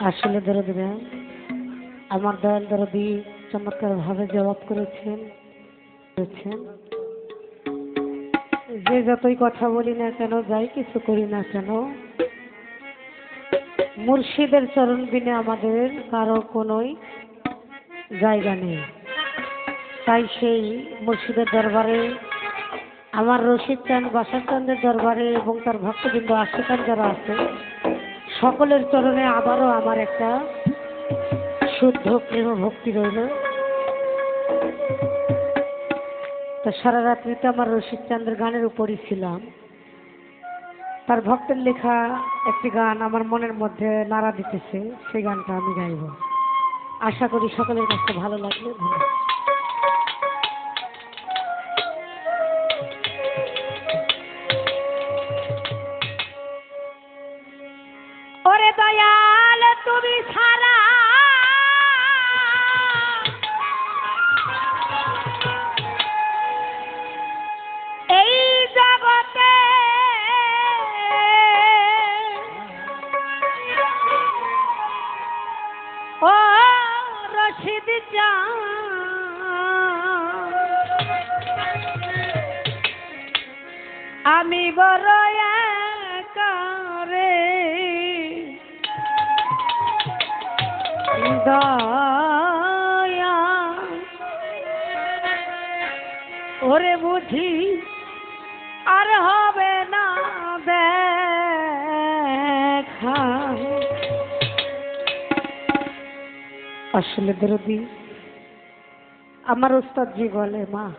আসলে দরদিরা আমার দয়াল দরদি চমৎকার ভাবে জবাব করেছেন যে যতই কথা বলি না কেন, যাই কিছু করি না কেন, মুর্শিদের চরণ বিনে আমাদের কারও কোনোই জায়গা নেই। তাই সেই মুর্শিদের দরবারে, আমার রশিদ চান, বাসার চাঁদের দরবারে এবং তার ভক্তবৃন্দ আশিকান যারা আছে সকলের চরণে আবারও আমার একটা শুদ্ধ প্রেম ভক্তি রইল। তো সারা রাত্রিতে আমার রশিদ চাঁদের গানের উপরই ছিলাম। তার ভক্তের লেখা একটি গান আমার মনের মধ্যে নাড়া দিতেছে, সেই গানটা আমি গাইব। আশা করি সকলের কাছে ভালো লাগবে। ধন্যবাদ। দয়া। ওরে বুঝি আর হবে না দেখা। আসলে দরদি আমার উস্তাদজি বলে, মা,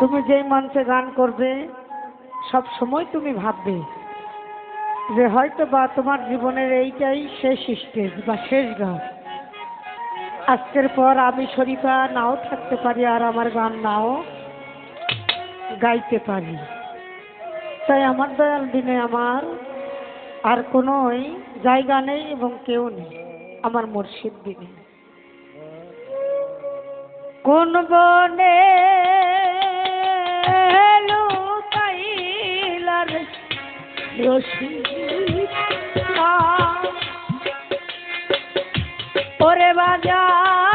তুমি যেই মঞ্চে গান করবে, সব সময় তুমি ভাববে যে হয়তো বা তোমার জীবনের এইটাই শেষ স্টেজ বা শেষ গান। আজকের পর আমি শরীফা নাও থাকতে পারি আর আমার গান নাও গাইতে পারি। তাই আমার দয়াল দিনে আমার আর কোনোই জায়গা নেই এবং কেউ নেই আমার মুর্শিদ দিনে। কোন বনে লুকাইলার রশিদ ওরে বাজার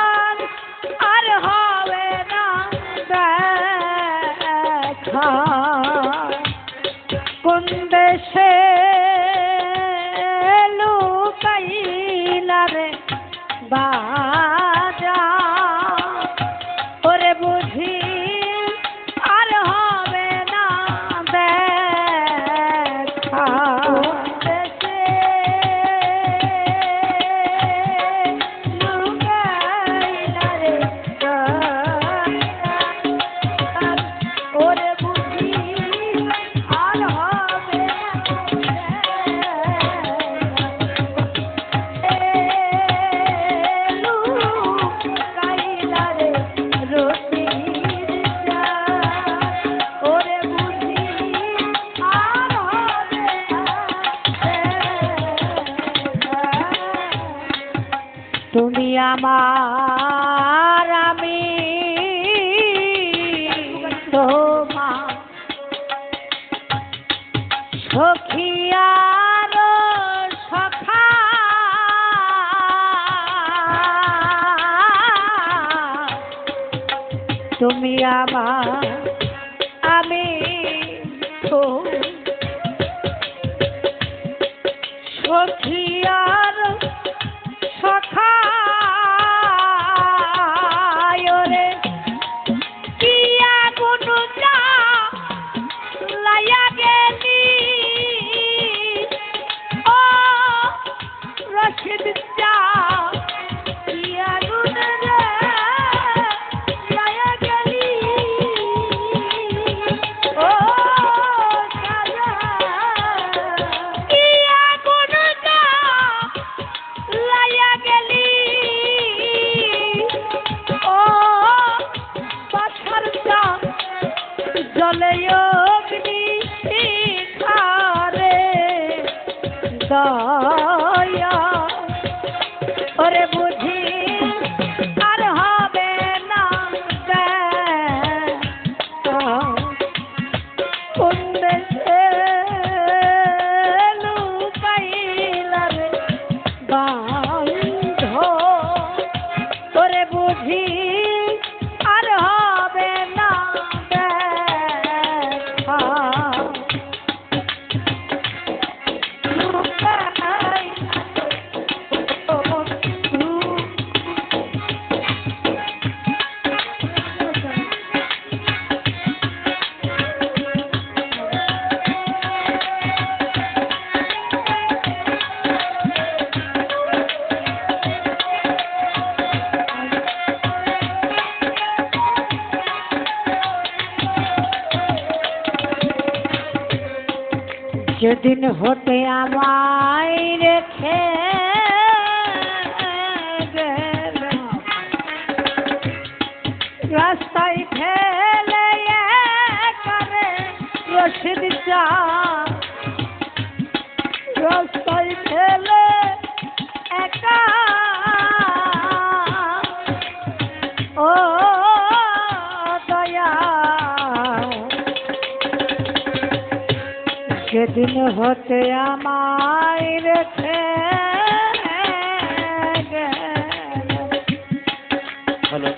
তুমি আমার আমি তোমার সখিয়ার তুমি আমার যেদিন হতে আমায় রেখে রাস্তায় খেলে করে রসিদ চা দিন হতে আমার হ্যালো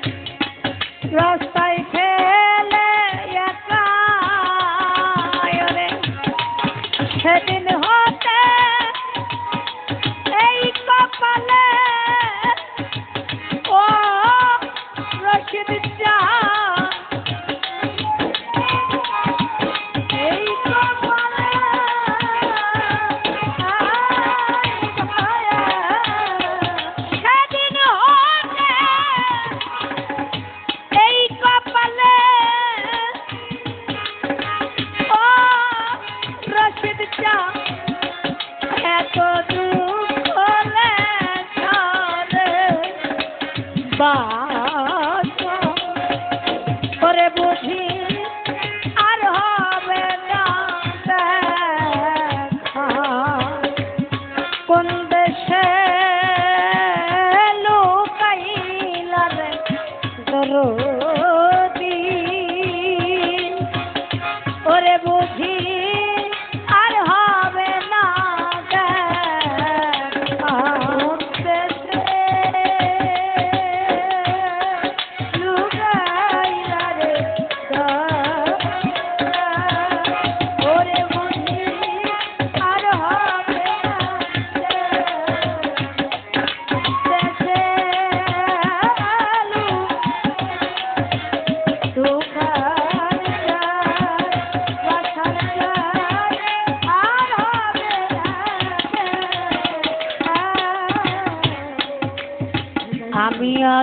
Bye.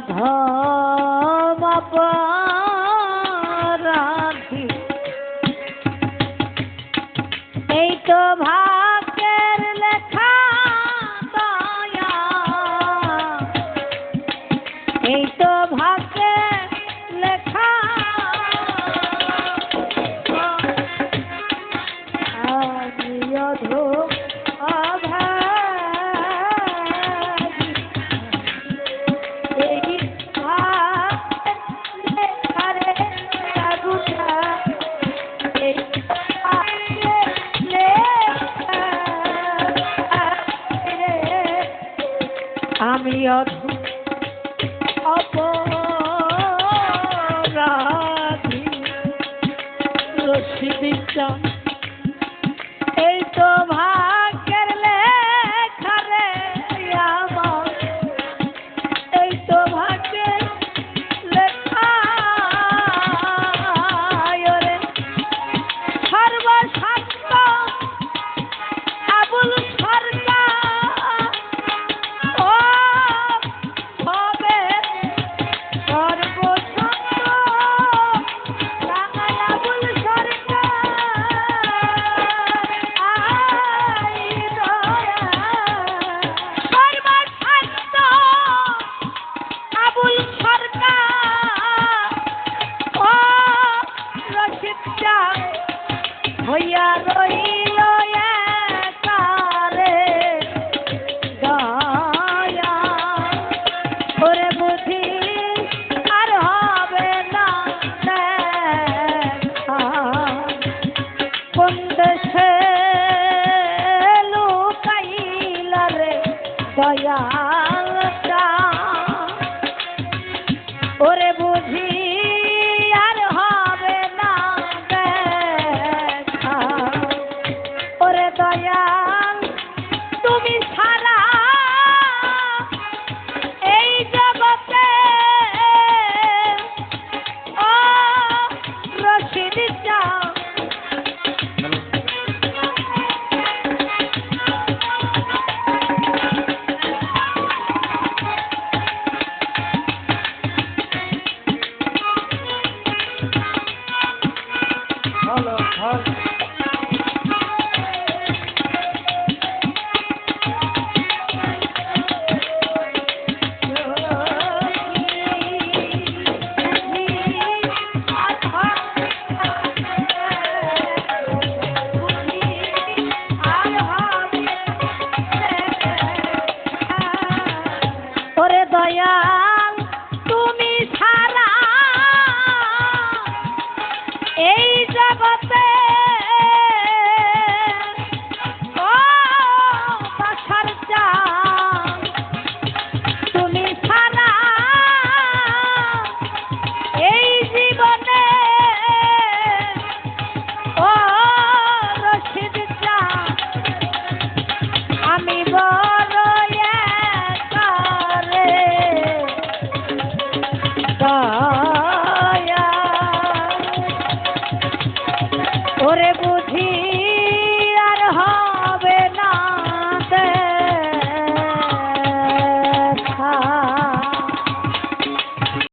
কথা this song. 挑一啊